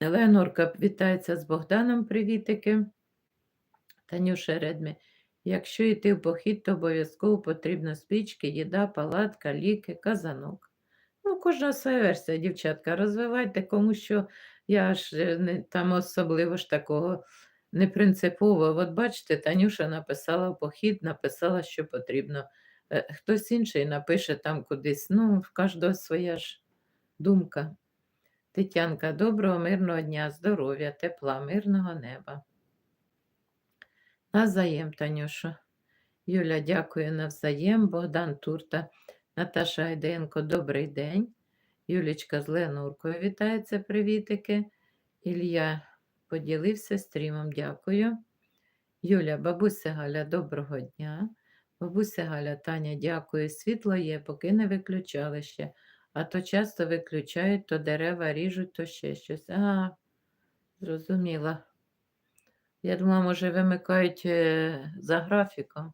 Леонорка вітається з Богданом, привітики. Танюша Редмі. Якщо йти в похід, то обов'язково потрібно спічки, їда, палатка, ліки, казанок. Ну, кожна своя версія, дівчатка, розвивайте, кому що я ж е, не, там особливо ж такого не принципово. От бачите, Танюша написала в похід, написала, що потрібно. Е, Хтось інший напише там кудись. Ну, в кожного своя ж думка. Тетянка, доброго, мирного дня, здоров'я, тепла, мирного неба. Навзаєм, Танюша. Юля, дякую навзаєм. Богдан Турта, Наташа Гайденко, добрий день. Юлічка з Ленуркою вітається, привітики. Ілля поділився стрімом, дякую. Юля, бабуся Галя, доброго дня. Бабуся Галя, Таня, дякую. Світло є, поки не виключали ще. А то часто виключають, то дерева ріжуть, то ще щось. А, зрозуміла. Я думала, може, вимикають е, за графіком.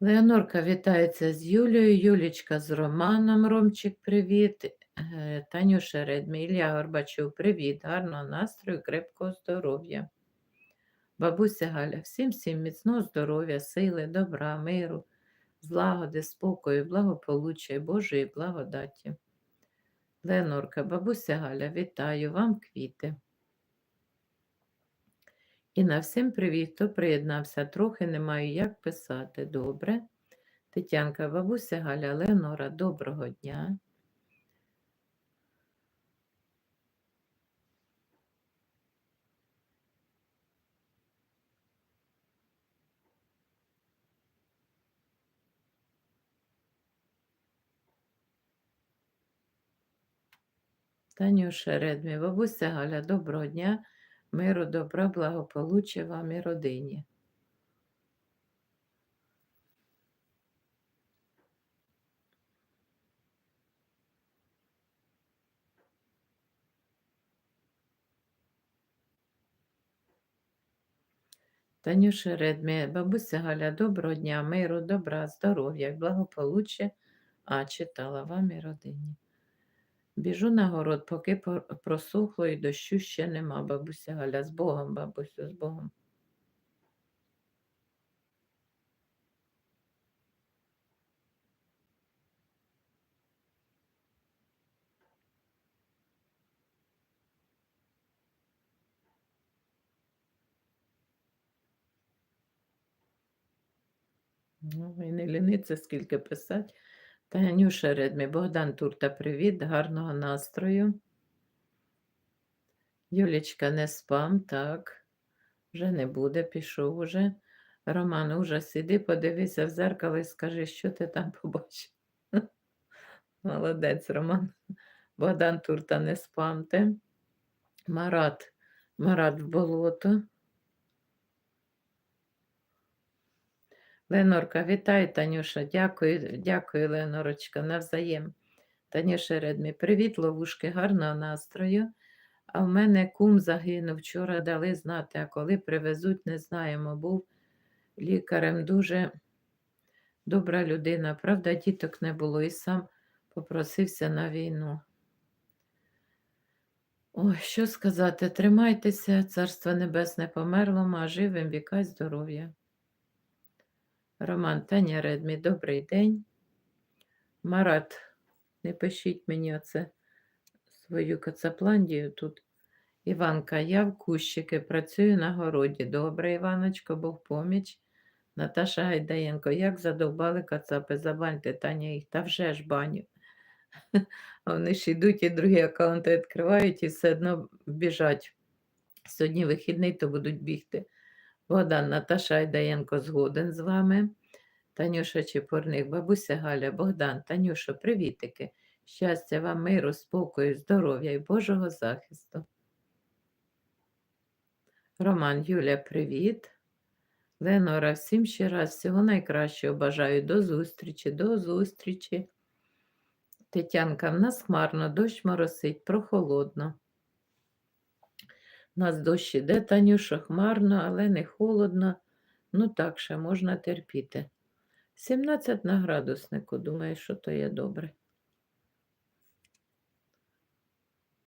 Леонорка вітається з Юлією, Юлічка з Романом. Ромчик, привіт. Е, Танюша Редмі, Ілля Горбачов, привіт, гарного настрою, крепкого здоров'я. Бабуся Галя, всім всім міцного здоров'я, сили, добра, миру, злагоди, спокою, благополуччя і Божої благодаті. Леонорка, бабуся Галя, вітаю вам квіти. І на всім привіт, хто приєднався, трохи не маю як писати. Добре. Тетянка, бабуся Галя, Леонора, доброго дня. Танюша Редмі, бабуся Галя, доброго дня, миру, добра, благополуччя вам і родині. Танюша Редмі, бабуся Галя, доброго дня, миру, добра, здоров'я, благополуччя, а читала вам і родині. Біжу на город, поки просохло і дощу ще нема, бабуся Галя. З Богом, бабусю, з Богом. Ну, і не ліниться, скільки писати. Танюша Редмі, Богдан Турта, привіт, гарного настрою. Юлічка, не спам, так. Вже не буде, пішов уже. Роман, ужас, іди, подивися в зеркало і скажи, що ти там побачив. Молодець, Роман. Богдан Турта, не спамте. Марат, Марат в болото. Ленорка, вітай, Танюша. Дякую, дякую, Ленорочка, навзаєм. Танюша Редмі, привіт, ловушки, гарного настрою. А в мене кум загинув. Вчора дали знати, а коли привезуть, не знаємо. Був лікарем дуже добра людина. Правда, діток не було і сам попросився на війну. Ой, що сказати, тримайтеся, царство небесне померло, а живим віка здоров'я. Роман Таня Редмі, добрий день. Марат, не пишіть мені оце свою кацапландію тут. Іванка, я в кущики, працюю на городі. Добре, Іваночко, Бог поміч. Наташа Гайдаєнко, як задовбали кацапи, забаньте Таня їх, та вже ж баню. А Вони ж йдуть і другі аккаунти відкривають і все одно біжать. Сьогодні вихідний, то будуть бігти. Богдан, Наташа Айдаєнко згоден з вами. Танюша Чепурник, бабуся Галя, Богдан, Танюша, привітики. Щастя вам, миру, спокою, здоров'я і Божого захисту. Роман, Юля, привіт. Ленора, всім ще раз всього найкращого бажаю. До зустрічі, до зустрічі. Тетянка, в нас хмарно, дощ моросить, прохолодно. У нас дощ іде, Танюша, хмарно, але не холодно. Ну так ще можна терпіти. 17 на градуснику, думаю, що то є добре.